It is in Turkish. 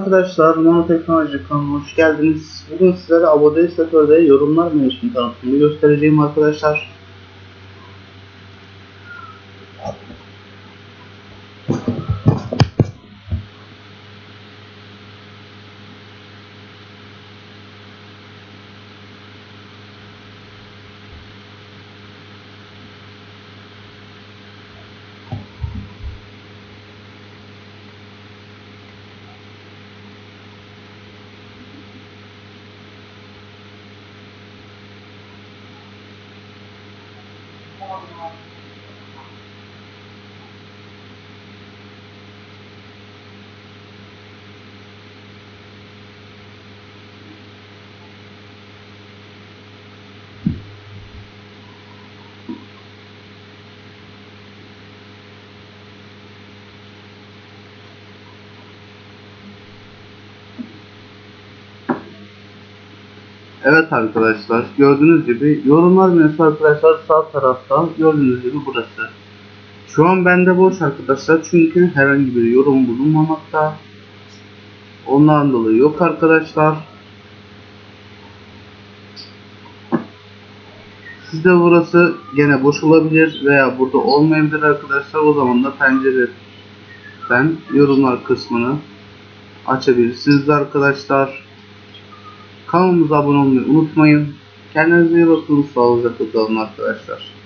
Arkadaşlar Nanoteknoloji kanalına hoş geldiniz. Bugün sizlere abone sektörde yorumlar menüsünün tanıtımını göstereceğim arkadaşlar. one room. Evet arkadaşlar gördüğünüz gibi yorumlar menüsü arkadaşlar sağ tarafta gördüğünüz gibi burası. Şu an bende boş arkadaşlar çünkü herhangi bir yorum bulunmamakta. Ondan dolayı yok arkadaşlar. Sizde burası gene boş olabilir veya burada olmayabilir arkadaşlar. O zaman da pencereden yorumlar kısmını açabilirsiniz arkadaşlar. Kanalımıza abone olmayı unutmayın. Kendinize iyi bakın. Sağlıcakla kalın arkadaşlar.